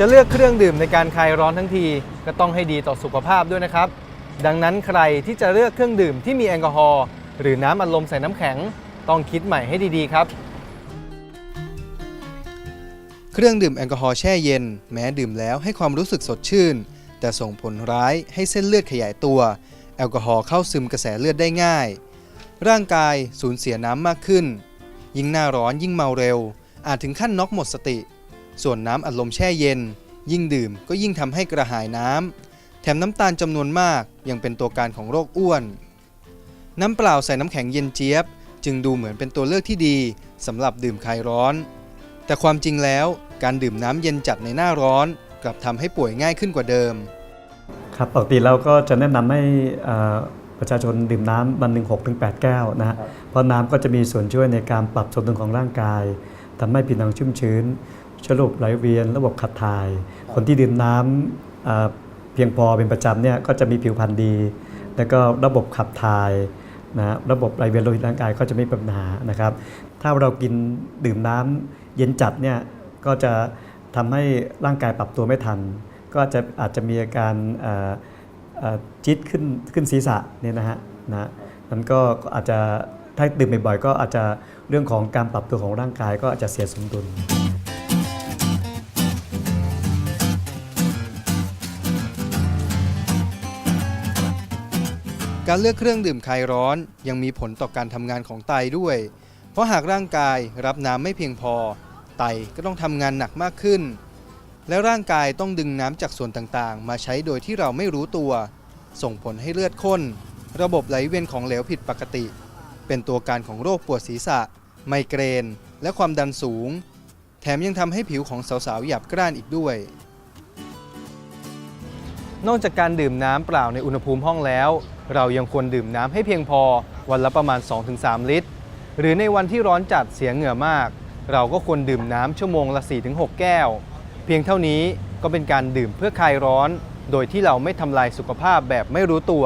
จะเลือกเครื่องดื่มในการคลายร้อนทั้งที ก็ต้องให้ดีต่อสุขภาพด้วยนะครับ ดังนั้นใครที่จะเลือกเครื่องดื่มที่มีแอลกอฮอล์หรือน้ำอัดลมใส่น้ำแข็ง ต้องคิดใหม่ให้ดีๆครับ เครื่องดื่มแอลกอฮอล์แช่เย็น แม้ดื่มแล้วให้ความรู้สึกสดชื่น แต่ส่งผลร้ายให้เส้นเลือดขยายตัว แอลกอฮอล์เข้าซึมกระแสเลือดได้ง่าย ร่างกายสูญเสียน้ำมากขึ้น ยิ่งหน้าร้อนยิ่งเมาเร็ว อาจถึงขั้นน็อกหมดสติ ส่วนน้ำอัดลมแช่เย็น ยิ่งดื่มก็ยิ่งทำให้กระหายน้ำแถมน้ำตาลจำนวนมากยังเป็นตัวการของโรคอ้วน น้ำเปล่าใส่น้ำแข็งเย็นเจี๊ยบ จึงดูเหมือนเป็นตัวเลือกที่ดีสำหรับดื่มคลายร้อน แต่ความจริงแล้วการดื่มน้ำเย็นจัดในหน้าร้อน กลับทำให้ป่วยง่ายขึ้นกว่าเดิม ครับปกติเราก็จะแนะนำให้เอ่อประชาชนดื่มน้ำวันหนึ่งหกถึงแปดแก้วนะฮะเพราะน้ำก็จะมีส่วนช่วยในการปรับสมดุลของร่างกายทำให้ผิวหนังชุ่มชื้น ช่วยระบบไหลเวียน ระบบขับถ่าย คนที่ดื่มน้ำเอ่อเพียงพอเป็นประจำเนี่ยก็จะมีผิวพรรณดี แล้วก็ระบบขับถ่ายนะระบบไหลเวียนโลหิตร่างกายก็จะไม่มีปัญหานะครับ ถ้าเรากินดื่มน้ำเย็นจัดเนี่ยก็จะทำให้ร่างกายปรับตัวไม่ทัน ก็จะอาจจะมีอาการจี๊ดขึ้นขึ้นศีรษะเนี่ยนะฮะนะมันก็อาจจะถ้าดื่มบ่อยๆก็อาจจะเรื่องของการปรับตัวของร่างกายก็อาจจะเสียสมดุล การเลือกเครื่องดื่มคลายร้อนยังมีผลต่อการทำงานของไตด้วย เพราะหากร่างกายรับน้ำไม่เพียงพอ ไตก็ต้องทำงานหนักมากขึ้น และร่างกายต้องดึงน้ำจากส่วนต่างๆ มาใช้โดยที่เราไม่รู้ตัว ส่งผลให้เลือดข้น ระบบไหลเวียนของเหลวผิดปกติ เป็นตัวการของโรคปวดศีรษะ ไมเกรน และความดันสูง แถมยังทำให้ผิวของสาวๆหยาบกร้านอีกด้วย นอกจากการดื่มน้ำเปล่าในอุณหภูมิห้องแล้ว เรายังควรดื่มน้ำให้เพียงพอวันละประมาณ 2-3 ลิตร หรือในวันที่ร้อนจัดเสียเหงื่อมาก เราก็ควรดื่มน้ำชั่วโมงละ 4-6 แก้ว เพียงเท่านี้ก็เป็นการดื่มเพื่อคลายร้อน โดยที่เราไม่ทำลายสุขภาพแบบไม่รู้ตัว